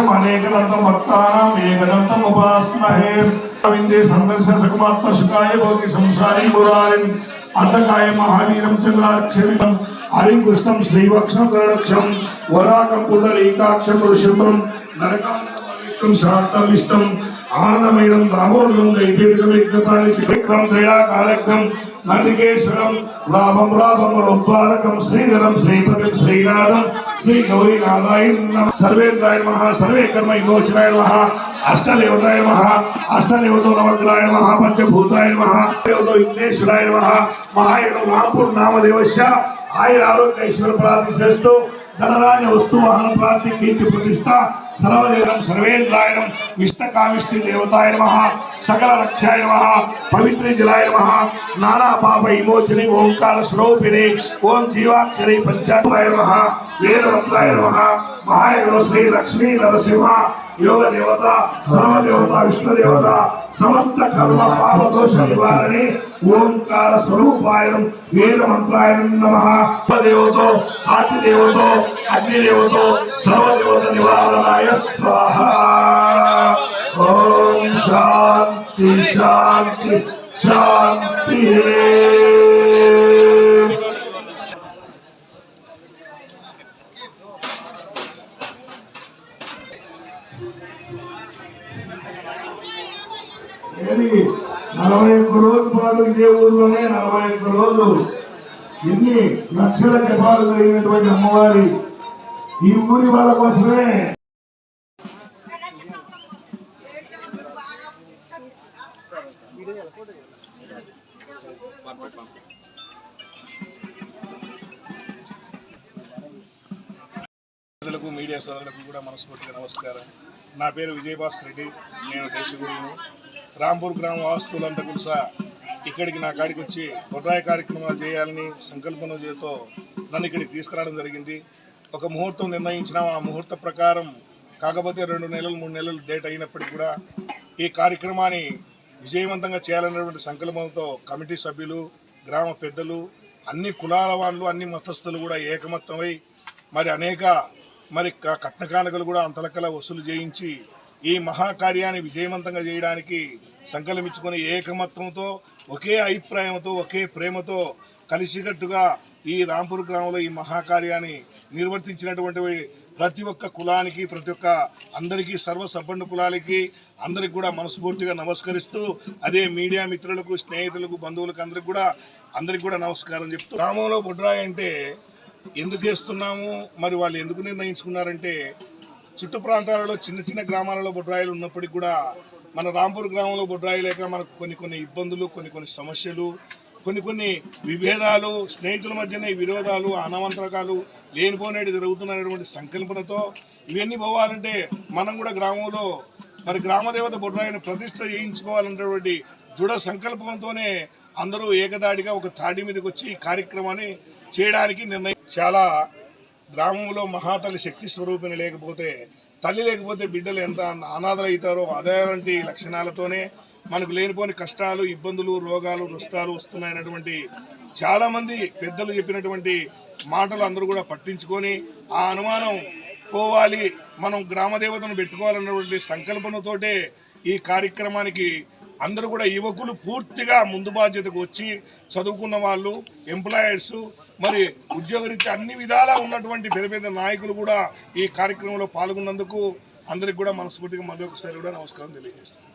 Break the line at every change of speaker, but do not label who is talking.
ఏకదంతం భక్తానాం ఏకదంతం ఉపాస్మహే విందే సందర్శ సుకుమాత్మశుకాయ భోగి సంసారి మురారిం అంధకాయ మహావీరం చంద్రాక్షరం హరికృష్ణం శ్రీవక్షం గరుడక్షం వరాకం పుండరీకాక్షం ఋషభం నరకాంతం శాంతం ఇష్టం ఆనందమైనం దామోదరం దైవేదికం యజ్ఞపాలి విక్రం దయా కాలక్రం నందికేశ్వరం రామం రామం రోపాలకం శ్రీధరం శ్రీపతిం శ్రీనాథం శ్రీ గౌరీనాథాయ నమ. సర్వేంద్రాయ నమ సర్వే కర్మ విమోచనాయ నమ అష్టదేవతాయ నమ అష్టదేవతో నవగ్రాయ నమ పంచభూతాయ నమ దేవతో విఘ్నేశ్వరాయ నమ మహాయనం రాంపూర్ నామదేవశ ఆయుర ఆరోగ్య ఐశ్వర్య ప్రార్థి చేస్తూ ధనరాజ వస్తు వాహన ప్రాప్తి కీర్తి ప్రతిష్ట సర్వదేవం సర్వేంద్రాయణం విష్ణకామిష్టి దేవతాయ నమ. సకల రక్షాయ నమ. పవిత్ర జలాయ నమ. నానా పాప విమోచని ఓంకార స్వరూపిణి. ఓం జీవాక్షరి పంచాయ నమ. వేదమంత్రాయ నమ. మహాయోగ శ్రీ లక్ష్మీ నరసింహ. యోగ దేవత సర్వదేవత విష్ణుదేవత సమస్త కర్మ పాప దోష నివారణి ఓంకార స్వరూపాయనం వేద మంత్రాయనం నమ. దేవతో ఆర్తి దేవతో అగ్ని దేవతో సర్వదేవత నివారణాయ స్వాహ. ఓం శాంతి శాంతి శాంతి. ఏది? నలభై ఒక్క రోజు పాటు ఇదే ఊర్లోనే నలభై ఒక్క రోజు ఎన్ని లక్షల జపాలు కలిగినటువంటి అమ్మవారి ఈ ఊరి వాళ్ళ కోసమే.
ప్రజలకు మీడియా సోదరులకు కూడా మనస్ఫూర్తిగా నమస్కారం. నా పేరు విజయభాస్కర్ రెడ్డి. నేను దేశగురువును రాంపూర్ గ్రామ వాస్తువులంతా కూడా ఇక్కడికి నా కాడికి వచ్చి బొడ్రాయి కార్యక్రమాలు చేయాలని సంకల్పన చేతో నన్ను ఇక్కడికి తీసుకురావడం జరిగింది. ఒక ముహూర్తం నిర్ణయించినాం. ఆ ముహూర్త ప్రకారం కాకపోతే రెండు నెలలు మూడు నెలలు డేట్ అయినప్పటికీ కూడా ఈ కార్యక్రమాన్ని విజయవంతంగా చేయాలనేటువంటి సంకల్పంతో కమిటీ సభ్యులు గ్రామ పెద్దలు అన్ని కులాల వాళ్ళు అన్ని మతస్థులు కూడా ఏకమత్తమై మరి అనేక మరి క- కట్న కానుకలు కూడా అంతలకల వసూలు చేయించి ఈ మహాకార్యాన్ని విజయవంతంగా చేయడానికి సంకల్పించుకొని ఏకమత్వంతో ఒకే అభిప్రాయంతో ఒకే ప్రేమతో కలిసికట్టుగా ఈ రాంపూర్ గ్రామంలో ఈ మహాకార్యాన్ని నిర్వర్తించినటువంటి ప్రతి ఒక్క కులానికి ప్రతి ఒక్క అందరికీ సర్వ సబ్బండు కులాలకి అందరికి కూడా మనస్ఫూర్తిగా నమస్కరిస్తూ అదే మీడియా మిత్రులకు స్నేహితులకు బంధువులకు అందరికి కూడా అందరికి కూడా నమస్కారం చెప్తూ గ్రామంలో బుడ్రాయి అంటే ఎందుకు వేస్తున్నాము మరి వాళ్ళు ఎందుకు నిర్ణయించుకున్నారంటే చుట్టు ప్రాంతాలలో చిన్న చిన్న గ్రామాలలో బొడ్రాయిలు ఉన్నప్పటికీ కూడా మన రాంపూర్ గ్రామంలో బొడ్రాయి లేక మనకు కొన్ని కొన్ని ఇబ్బందులు కొన్ని కొన్ని సమస్యలు కొన్ని కొన్ని విభేదాలు స్నేహితుల మధ్యనే విరోధాలు అనవంతరకాలు లేనిపోనేటి జరుగుతున్నటువంటి సంకల్పనతో ఇవన్నీ పోవాలంటే మనం కూడా గ్రామంలో మరి గ్రామదేవత బొడ్రాయిని ప్రతిష్ట చేయించుకోవాలన్నటువంటి దృఢ సంకల్పంతోనే అందరూ ఏకదాడిగా ఒక తాడి మీదకి వచ్చి ఈ కార్యక్రమాన్ని చేయడానికి నిర్ణయం చాలా గ్రామంలో మహాతల్లి శక్తి స్వరూపిణి లేకపోతే తల్లి లేకపోతే బిడ్డలు ఎంత అనాథలవుతారో అదేలాంటి లక్షణాలతోనే మనకు లేనిపోని కష్టాలు ఇబ్బందులు రోగాలు నష్టాలు వస్తున్నాయన్నటువంటి చాలామంది పెద్దలు చెప్పినటువంటి మాటలు అందరూ కూడా పట్టించుకొని ఆ అనుమానం పోవాలి మనం గ్రామదేవతను పెట్టుకోవాలన్నటువంటి సంకల్పనతోటే ఈ కార్యక్రమానికి అందరూ కూడా యువకులు పూర్తిగా ముందు బాధ్యతకు వచ్చి చదువుకున్న వాళ్ళు ఎంప్లాయర్సు మరి ఉద్యోగరీత్యా అన్ని విధాలా ఉన్నటువంటి పెద్ద పెద్ద నాయకులు కూడా ఈ కార్యక్రమంలో పాల్గొన్నందుకు అందరికి కూడా మనస్ఫూర్తిగా మళ్ళీ ఒకసారి కూడా నమస్కారం తెలియజేస్తాను